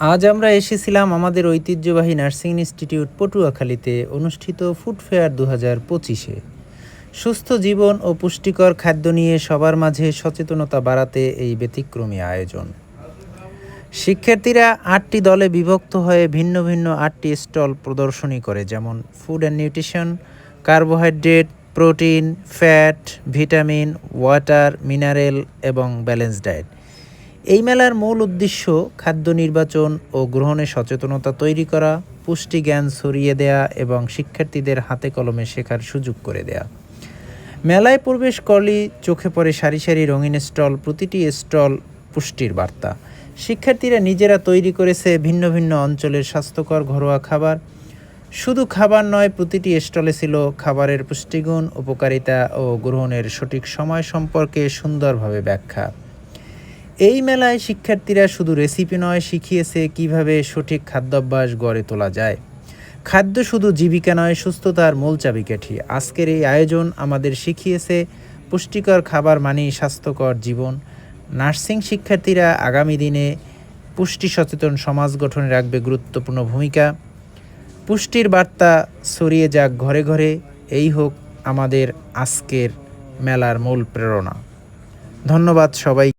আজ আমরা এসেছিলাম আমাদের ঐতিহ্যবাহী নার্সিং ইনস্টিটিউট পটুয়াখালীতে অনুষ্ঠিত ফুড ফেয়ার দু হাজার পঁচিশে। সুস্থ জীবন ও পুষ্টিকর খাদ্য নিয়ে সবার মাঝে সচেতনতা বাড়াতে এই ব্যতিক্রমী আয়োজন। শিক্ষার্থীরা আটটি দলে বিভক্ত হয়ে ভিন্ন ভিন্ন আটটি স্টল প্রদর্শনী করে, যেমন food and nutrition, carbohydrate, protein, fat, vitamin, water, mineral এবং ব্যালেন্স ডায়েট। এই মেলার মূল উদ্দেশ্য খাদ্য নির্বাচন ও গ্রহণে সচেতনতা তৈরি করা, পুষ্টি জ্ঞান ছড়িয়ে দেয়া এবং শিক্ষার্থীদের হাতে কলমে শেখার সুযোগ করে দেয়া। মেলায় প্রবেশ করলেই চোখে পড়ে সারি সারি রঙিন স্টল, প্রতিটি স্টল পুষ্টির বার্তা। শিক্ষার্থীরা নিজেরা তৈরি করেছে ভিন্ন ভিন্ন অঞ্চলের স্বাস্থ্যকর ঘরোয়া খাবার। শুধু খাবার নয়, প্রতিটি স্টলে ছিল খাবারের পুষ্টিগুণ, উপকারিতা ও গ্রহণের সঠিক সময় সম্পর্কে সুন্দরভাবে ব্যাখ্যা। এই মেলায় শিক্ষার্থীরা শুধু রেসিপি নয় শিখিয়েছে কীভাবে সঠিক খাদ্যাভ্যাস গড়ে তোলা যায়। খাদ্য শুধু জীবিকা নয়, সুস্থতার মূল চাবিকাঠি। আজকের এই আয়োজন আমাদের শিখিয়েছে পুষ্টিকর খাবার মানেই স্বাস্থ্যকর জীবন। নার্সিং শিক্ষার্থীরা আগামী দিনে পুষ্টি সচেতন সমাজ গঠনে রাখবে গুরুত্বপূর্ণ ভূমিকা। পুষ্টির বার্তা ছড়িয়ে যাক ঘরে ঘরে, এই হোক আমাদের আজকের মেলার মূল প্রেরণা। ধন্যবাদ সবাই।